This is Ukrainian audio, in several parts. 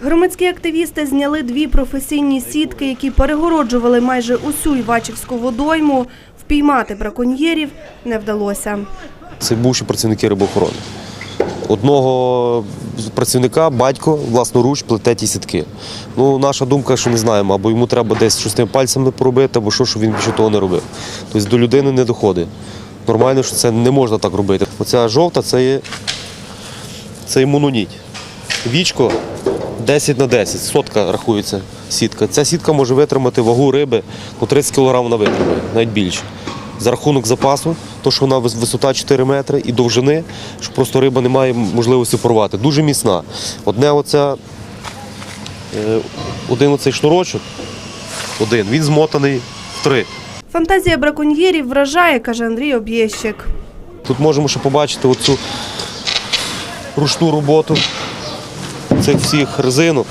Громадські активісти зняли дві професійні сітки, які перегороджували майже усю Івачівську водойму. Впіймати браконьєрів не вдалося. Це бувші працівники рибоохорони. Одного працівника батько власноруч плете ті сітки. Ну, наша думка, що не знаємо, або йому треба десь щось тими пальцями поробити, або що, щоб він більше того не робив. Тобто до людини не доходить. Нормально, що це не можна так робити. Оця жовта це є, це мононіть. Вічко 10 на 10, сотка рахується сітка. Ця сітка може витримати вагу риби, ну 30 кг вона витримає, навіть більше. За рахунок запасу, то що вона висота 4 метри і довжини, що просто риба не має можливості порвати. Дуже міцна. Одне оця, е, один оцей шнурочок, один, він змотаний в три. Фантазія браконьєрів вражає, каже Андрій Об'єщик. Тут можемо ще побачити оцю ручну роботу цих всіх резинок.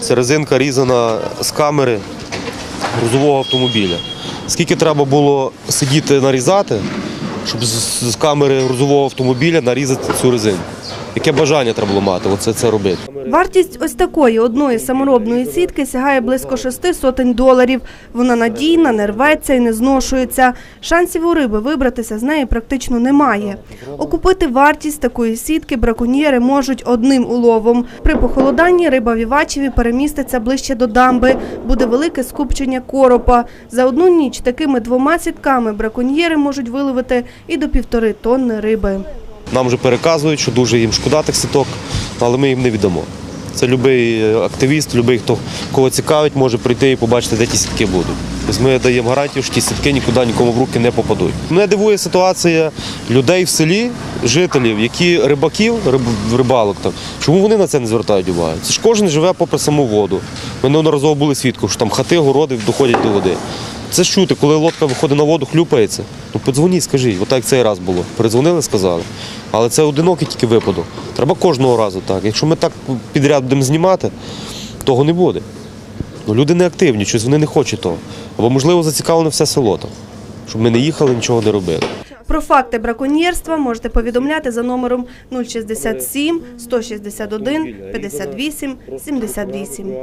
Це резинка різана з камери грузового автомобіля. Скільки треба було сидіти нарізати, щоб з, з камери грузового автомобіля нарізати цю резину? Яке бажання треба було мати оце це робити? Вартість ось такої одної саморобної сітки сягає близько шести сотень доларів. Вона надійна, не рветься і не зношується. Шансів у риби вибратися з неї практично немає. Окупити вартість такої сітки браконьєри можуть одним уловом. При похолоданні риба в Івачеві переміститься ближче до дамби. Буде велике скупчення коропа. За одну ніч такими двома сітками браконьєри можуть виловити і до півтори тонни риби. Нам вже переказують, що дуже їм шкода тих сіток, але ми їм не віддамо. Це будь-який активіст, будь-який, хто кого цікавить, може прийти і побачити, де ті сітки будуть. Ми даємо гарантію, що ті сітки нікуди нікому в руки не попадуть. Мене дивує ситуація людей в селі, жителів, які рибаків, риб, рибалок там. Чому вони на це не звертають увагу? Це ж кожен живе попри саму воду. Ми неодноразово були свідком, що там хати, городи доходять до води. Це ж чути, коли лодка виходить на воду, хлюпається. Ну подзвоніть, скажіть, отак цей раз було. Передзвонили, сказали. Але це одинокий тільки випадок. Треба кожного разу так. Якщо ми так підряд будемо знімати, того не буде. Ну, люди не активні, щось вони не хочуть того. Або, можливо, зацікавлене все село там, щоб ми не їхали, нічого не робили. Про факти браконьєрства можете повідомляти за номером 067 161 58 78.